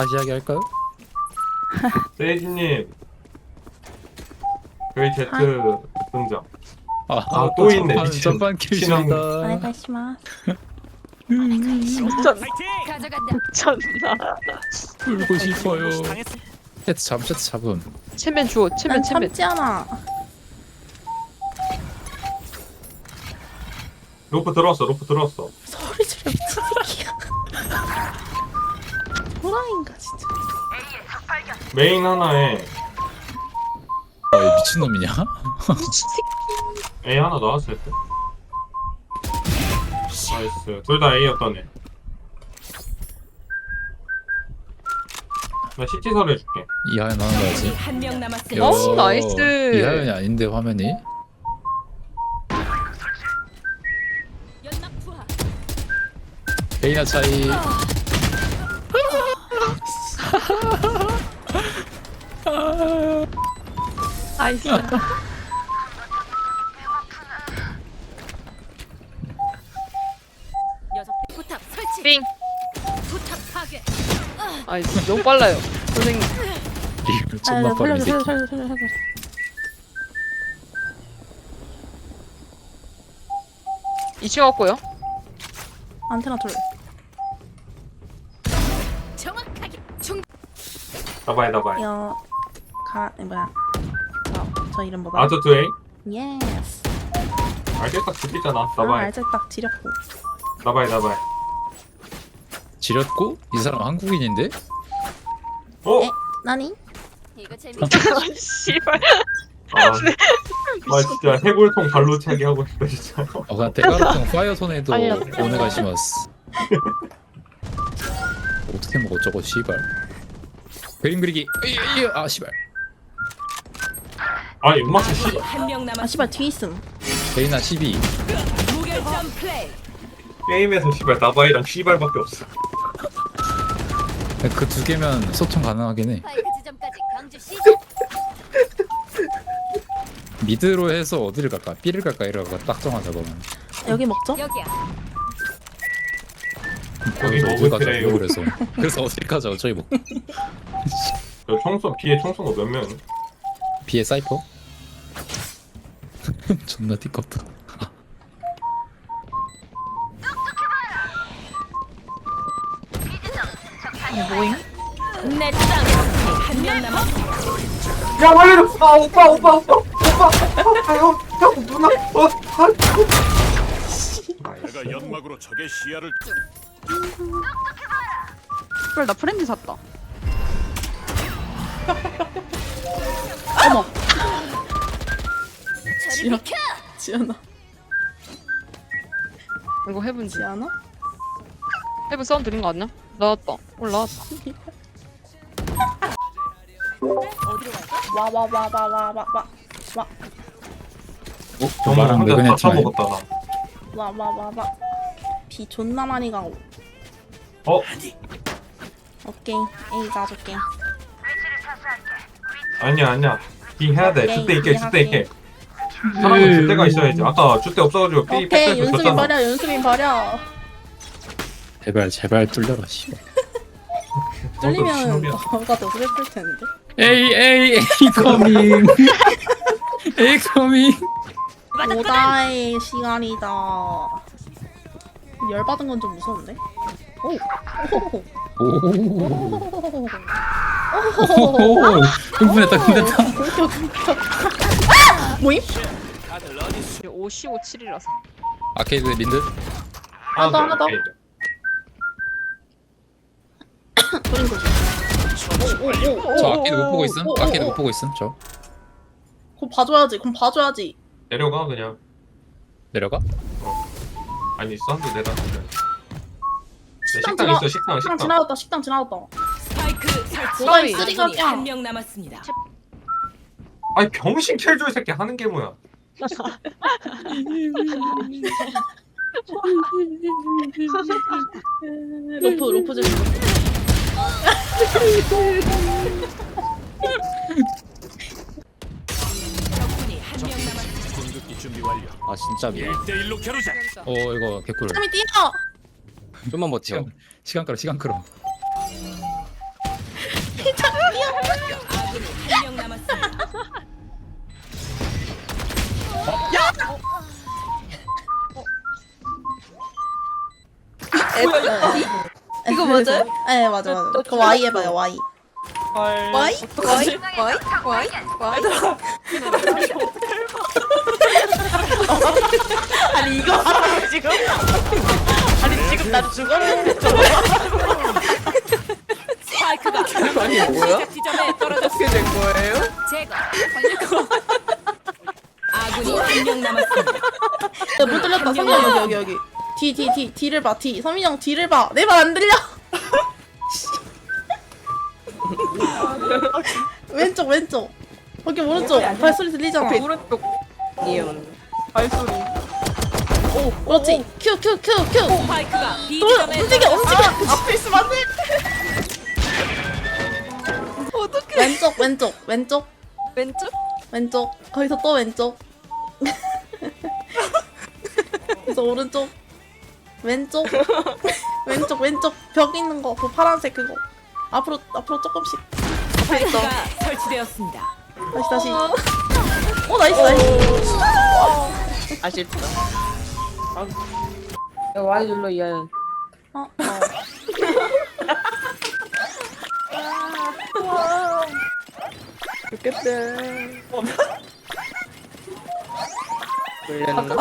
다시 이야기 할까요? 세이지님 저희 제트 등장 아, 아 또 있네, 미친. 전반 킬입니다. 오네가시마 미쳤 미쳤나 울고 싶어요. 세트 잡음, 세트 잡음. 체면 주워 체면 체면 참지 않아 로프 들어왔어 로프 들어왔어 소리 지르 미친 새끼야 호랑인가 진짜. 메인 하나에 아, 이 미친놈이냐? 미친 새끼 A 하나 나왔을 때 나이스 둘 다 A였던 애. 나 CT서를 해줄게 이하연 하는. 한명 남았습니다. 어, 나이스. 이하연이 아닌데 화면이? 투하. 베이나 차이. 아이스 녀석 포탑 설치. 삥 포탑 파괴. 아이스 너무 빨라요 선생님 아, 존나 빠른 이 살려 새끼. 살려 살려 살려 살려. 이층 왔고요 안테나 둘. 나봐야 나봐야 여. 가 뭐야. 저, 저 이름 뭐다? 아저 두 A 예스. 알겠다 죽이잖아 아, 나봐야 알제 딱 지렸고. 나봐야 나봐야 지렸고 이 사람 한국인인데? 어? 에? 나니? 이거 재밌다. 씨발 아, 아 진짜 해골통 발로 차기 하고 싶다 진짜 어, 가 대가루통 파이어 손에도. 오네가시마스. 어떻게 먹어 저거 씨발. 그림 그리기. 으이, 으이, 아 씨발. 아 연막차 씨 한명 아 남았. 씨발 뒤에 있음. 베이나 12. 무결점 플레이. 게임에서 씨발 나바이랑 씨발밖에 없어 그 두 개면 소통 가능하긴 해. 파이크 지점까지 강주 시작. 미드로 해서 어디를 갈까? B를 갈까? 이러고 딱 정하자 그러면. 여기 먹죠? 여기야. 여기 어디 먹을 가자 테래요. 그래서. 그래서 어디 가자 저희 뭐 저 총선 뒤에 총선거 몇 명? B의 사이퍼? 존나 띠껍다. 뭐임? 내 땅. 한명 남았. 야 말려! 아 오빠 오빠 오빠 오빠 아형 형 누나 어 아, 내가 연막으로 적의 시야를 씨발 나 프렌즈 샀다 어머. 비켜. 지연아. 이거 해븐지 지연아? 해븐 사운드 들린 거 아니야? 나왔다 올라왔다 어디로 갈까? 와와 와 와 와 와 와. 어? 저 정말 말랑 혼자 다 매근했지만 처먹었다 나 와 와 와 와. 비 존나 많이 가고. 어? 오케이. A 가줄게. 아니야 아니야 이 해야 돼 오케이, 주대 있게 주대 있게 이해할게. 사람은 주대가 있어야지 아까 주대 없어가지고 삐 오케이. 줬잖아 버려. 윤수빈 버려. 제발 제발 뚫려라 씨발. 뚫리면 신호비야. 너가 더 슬플 텐데. 에이 에이 에이 커밍. 에이 커밍. 오다의 시간이다. 열 받은 건 좀 무서운데. 오. 오. 오. 오. 오. 흥분했다 흥분했다. 공격 공격. 모임? 55, 7이라서 아케이드 린드. 하나 더, 하나 더. 거지. 오오오. 저 아케이드 못 보고 있음. 아케이드 오. 못 보고 있음. 저 그럼 봐줘야지. 그럼 봐줘야지. 내려가 그냥 내려가. 아니 사운드 내려가 그냥. 네, 식당 식당 지나- 있어 식당 식당 식당 지나갔다. 식당 지나갔다. 적군이 쓰리각이야. 한명 남았습니다. 아니 병신 킬줄 새끼 하는 게 뭐야 로프 로프 좀. 적군이 한명 남았습니다. 공격기 준비 완료. 아 진짜 미안 1대1로 겨루자. 어 이거 개꿀. 땀이 뛰어. 좀만 버텨 시간 끌어 시간 끌어. 맞아요? 네 맞아 맞아. 그 Y 해봐요 Y. 헐. 와이? 어떡하지? 와이? 와이? 와이? 아니 이거 하라고 지금? 아니 지금 나 죽었는데 스파이크가 아니 뭐야? 시작 지점에 떨어졌습니다. 어떻게 된 거예요? 제거. 아군이 한 명 남았습니다. 못 들렸다 성민 여기 여기 여기 D D D D를 봐 D 성민 형 D를 봐 내 말 안 들려 왼쪽 왼쪽. 거기 오른쪽 발소리 들리잖아. 오른쪽 이온. 발소리. 오 그렇지. Q Q Q 스파이크가. B 또 지점에 움직여 움직여. 앞에 있으면 안 돼. 어떡해. 왼쪽 왼쪽 왼쪽. 왼쪽? 왼쪽. 거기서 또 왼쪽. 그래서 오른쪽. 왼쪽. 왼쪽 왼쪽. 벽 있는 거. 그 파란색 그거 앞으로 앞으로 조금씩 스파이크가 설치되었습니다. 다시 다시 오 나이스 나이스 아쉽다. 야, 와이 눌러, 이하연. 어, 어. 좋겠대. 몰렸나?